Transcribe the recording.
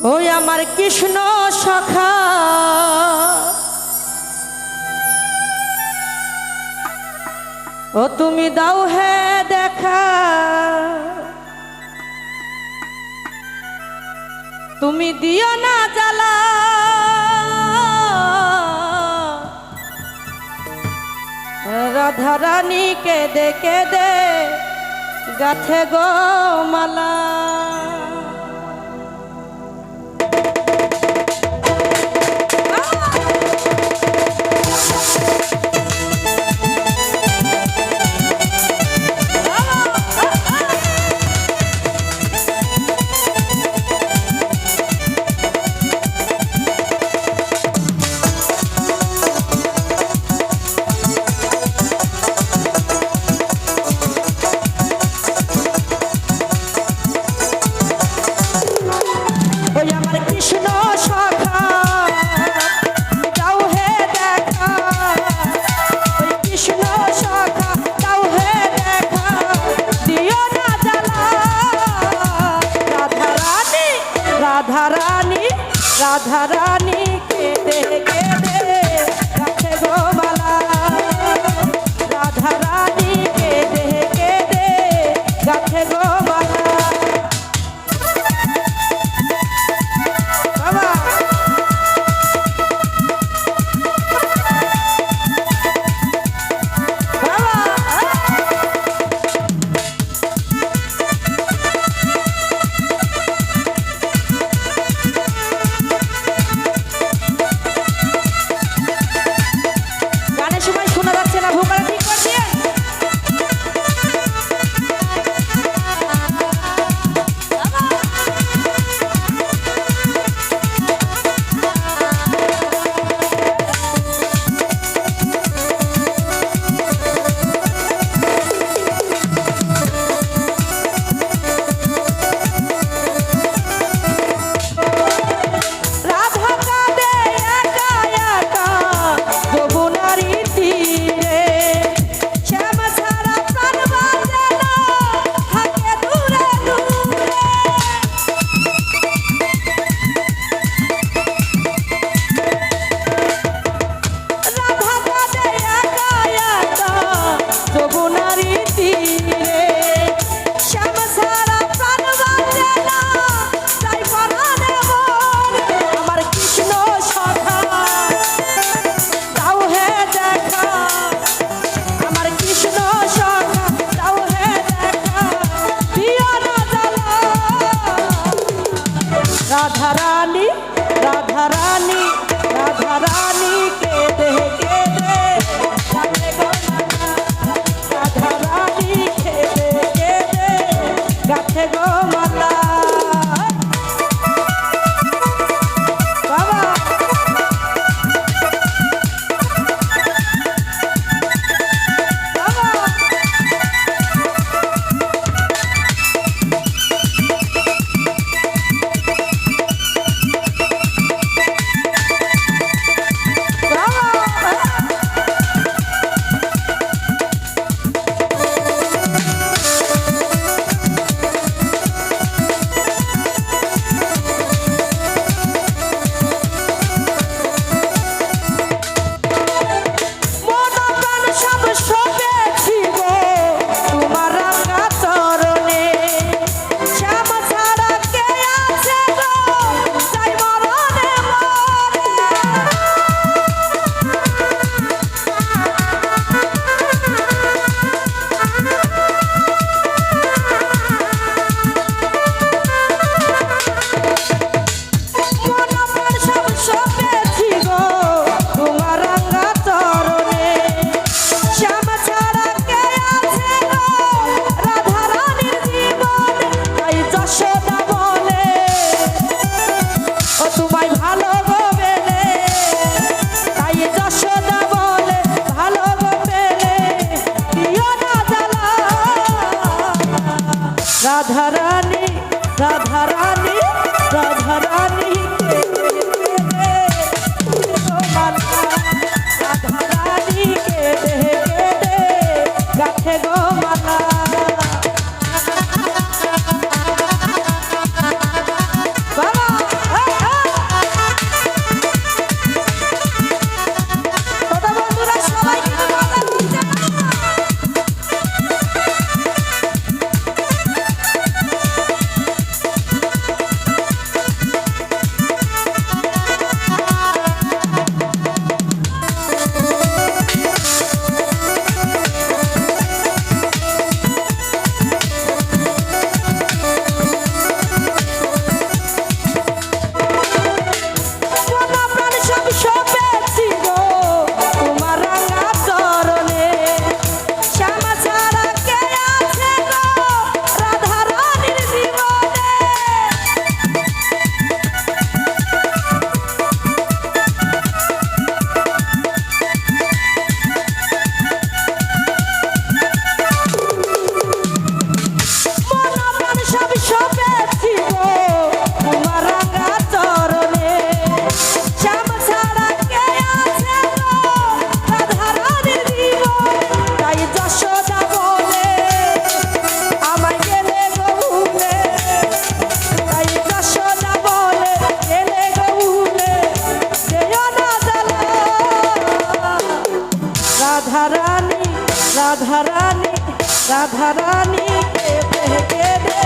ওই আমার কৃষ্ণ সখা। ও তুমি দাও হে দেখা। তুমি দিও না জালা রাধা রানীকে দেখে দে গাথে গো মালা। রাধা sobo রাধারানী রাধা আমি কেঁদে কেঁদে